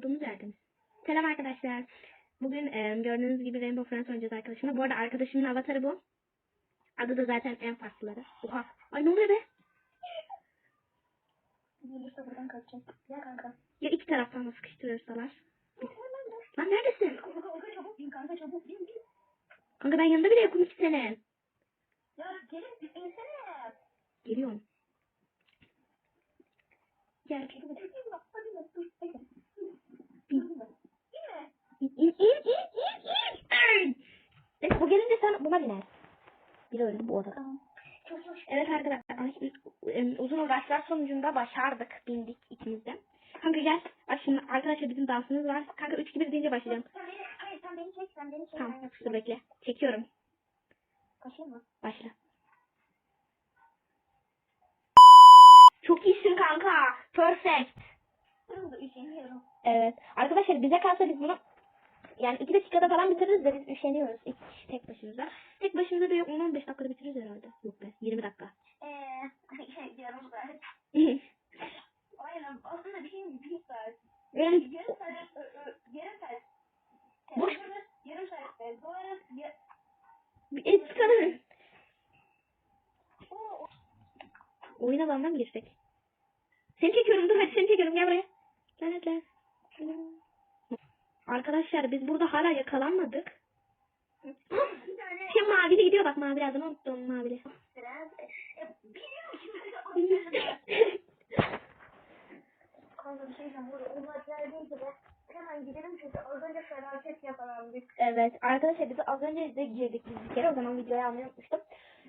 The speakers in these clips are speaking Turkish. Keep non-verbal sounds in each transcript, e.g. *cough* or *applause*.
olduğumuz yerdeyiz. Selam arkadaşlar. Bugün e, gördüğünüz gibi Rainbow Friends oynayacağız arkadaşımla. Bu arada arkadaşımın avatarı bu. Adı da zaten en farklıları. Oha. Ay ne oluyor be? Gelirse buradan kaçacağım. Ya kanka. Ya iki taraftan da sıkıştırırsalar. Lan neredesin? Kanka çabuk bin kanka çabuk bin bin. Kanka ben yanında bile yokum ki senin. Ya gelin insene. Geliyorum. Gel. Hadi dur. Hadi. İn in in in in. in. Neyse bu gelince sen buna biner. Bir öldü bu odada. Tamam. Çok hoş. Evet arkadaşlar uzun uğraşlar sonucunda başardık. Bindik ikimiz de. Kanka gel. Bak şimdi arkadaşlar bizim dansımız var. Kanka 3 2 1 deyince başlayacağım. Hayır sen beni çek sen beni çek. Tamam dur bekle. Çekiyorum. Kaçayım mı? Başla. Çok iyisin kanka. Perfect. Evet. Arkadaşlar bize kalsa biz bunu yani iki dakikada falan bitiririz de biz üşeniyoruz. Kişi tek başımıza. Tek başımıza da yok 10-15 dakikada bitiririz herhalde. Yok be 20 dakika. Eee şey yarım saat. *laughs* Aynen aslında bir şey? Bir saat. Yani Yarım saat. Yarım saat. Boş. Yarım saat. Doğru. Et. Oo, Oyun alanına mı girsek? Seni çekiyorum dur hadi seni çekiyorum gel buraya. Gel hadi gel. Arkadaşlar biz burada hala yakalanmadık. Tane Şey mavili gidiyor bak mavili adını unuttum mavili. E, şimdi. Şey diyeceğim. Burada olacaklar değil de hemen gidelim çünkü az önce felaket yakalandık. Evet arkadaşlar biz az önce de girdik biz bir kere o zaman videoyu almayı unutmuştum.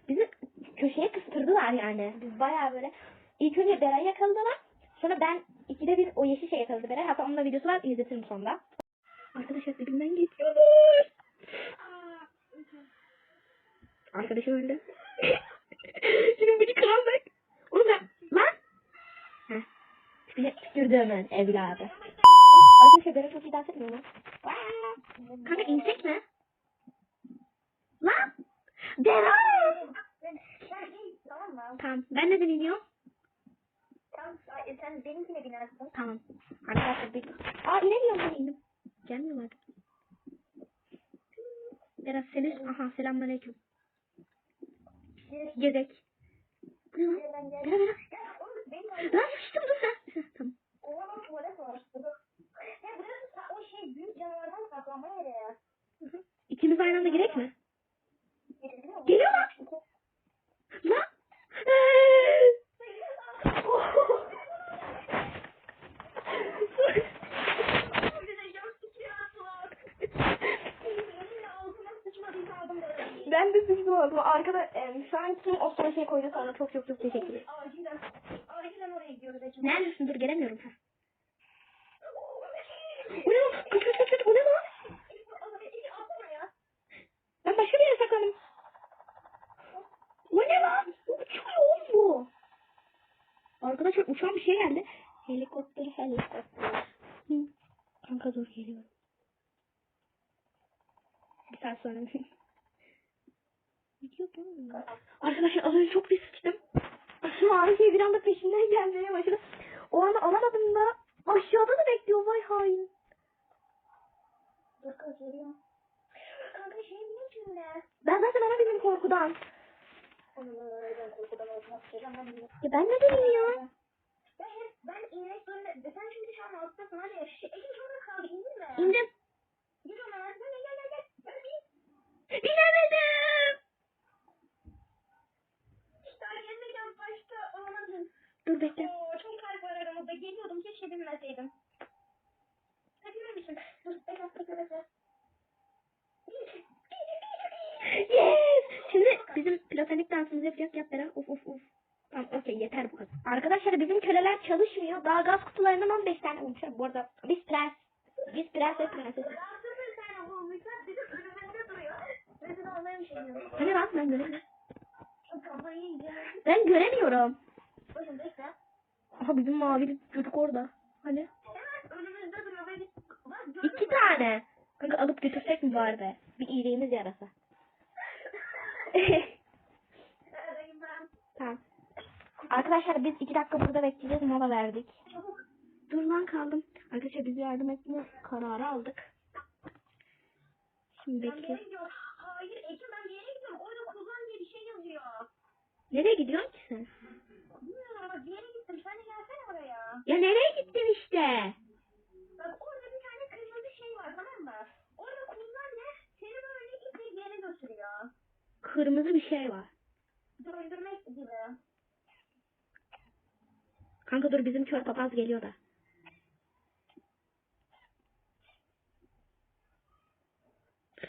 Bizi köşeye kıstırdılar yani. Biz bayağı böyle ilk önce Beray yakaladılar. Sonra ben ikide bir o yeşil şey yakaladı Beray. Hatta onun da videosu var izletirim sonra. Arkadaşlar dibimden geçiyorlar. Arkadaşım öldü. *laughs* Şimdi beni kırandık. Oğlum ben lan. Heh. Tüküre- Tükürdüğümün evladı. Arkadaşlar Beray çok iyi dans etmiyor mu? Kanka insek mi? Lan! İn tamam. Ben neden iniyorum? Tamam, sen benimkine binersin. Tamam. Arkadaşlar bir... Aa inemiyorum ben indim. Gelmiyorlar. Berat seni... Aha selamünaleyküm. Gel, Gezek. Bu ne lan? gel, gel. Berat Berat. Ya oğlum benim Lan sıçtım dur sen. Heh, Tamam. oğlum tuvalet var. Ya burası sa- o şey büyük canavardan saklanma yeri ya. İkimiz aynı anda girek mi? Geliyor mu? Geliyor lan. Lan! De sıçtım oldum. Arkada em, şu an kim o son şey koydu sana çok çok çok teşekkür ederim. Acilen, acilen oraya gidiyoruz. Neredesin? Dur gelemiyorum. Ha. *laughs* O ne lan? Kaç kaç kaç. O ne lan? Ben başka bir yere saklandım. O ne lan? Uçuyor oğlum bu. Arkadaşlar uçan bir şey geldi. Helikopter helikopter. Kanka dur geliyorum. Bir saat sonra. *laughs* Mu? Arkadaşlar az önce çok. Şu an şey bir anda peşinden gelmeye başladı. O anda alamadım da aşağıda da bekliyor vay hain. Dur kız geliyor. Kanka şey mi içinde? Ben zaten ona bindim korkudan. Ya ben ne dedim ya? Ben ben inmek zorunda. Sen çünkü şu an alttasın hadi. Ece şurada kaldı indin mi? İndim. Gir ona. Gel gel gel gel. Hadi bin. İnemedim. İşte gelmeyeceğim başta olamadın. Dur bekle. Oo çok kalp var aramızda. Geliyordum keşke bilmeseydim. Bilir misin? Dur bekle bekle bekle. Yes. Şimdi bizim platonik dansımızı yapacağız. Yap Beren. Uf uf uf. Tamam okey yeter bu kadar. Arkadaşlar bizim köleler çalışmıyor. Daha gaz kutularından 15 tane bulmuşlar. Bu arada biz prens. Biz prens ve prenses. Rahatsız bir tane bulmuşlar. Bizim önümüzde duruyor. Rezil olmaya bir şey. Hani lan ben göremiyorum. Ben göremiyorum. Aha bizim mavi çocuk orada. Hani? İki tane. Kanka alıp götürsek mi bari be? Bir iyiliğimiz yarasa. *laughs* Tamam. Arkadaşlar biz iki dakika burada bekleyeceğiz. Mola verdik. Dur lan kaldım. Arkadaşlar biz yardım etme kararı aldık. Şimdi bekle. Hayır Ekin ben bir yere gidiyorum. Orada kullan diye bir şey yazıyor. Nereye gidiyorsun ki sen? Ama bir yere gittim. Sen de gelsene oraya. Ya nereye gittin işte? Bak orada bir tane kırmızı şey var tamam mı? Orada kullan ne? Seni böyle iple yere götürüyor. Kırmızı bir şey var. Döndürmek gibi. Kanka dur bizim kör papaz geliyor da.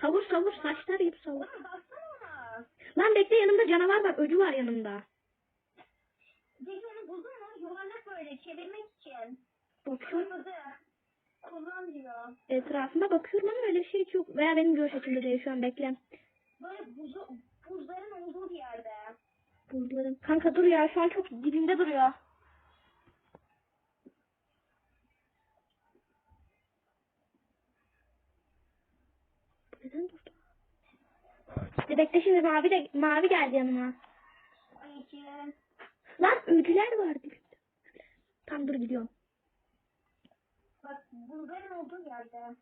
Savur savur saçlar gibi savur. Baksana ona. Lan bekle yanımda canavar var. Öcü var yanımda. Onu buldun mu? Yuvarlak böyle çevirmek için. Bakıyorum. Kırmızı. Kullan diyor. Etrafıma bakıyorum ama öyle bir şey yok. Veya benim görüş açımda değil şu an bekle. Böyle buzu, buzların olduğu bir yerde. Buzlarım. Kanka dur ya şu an çok dibimde duruyor. Neden durdu? İşte bekle şimdi mavi de mavi geldi yanıma. Peki. Lan ödüler var dibimde. Tam dur gidiyorum. Bak buzların olduğu yerde.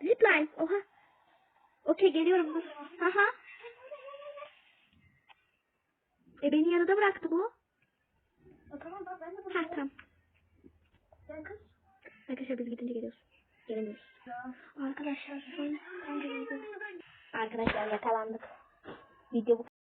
Zipline. Oha. Okey geliyorum. Haha. E beni yarıda bıraktı bu. O tamam bak ben de Ha tamam. Sen kız. Arkadaşlar biz gidince geliyoruz. Gelemiyoruz. Arkadaşlar an Arkadaşlar yakalandık. Video bu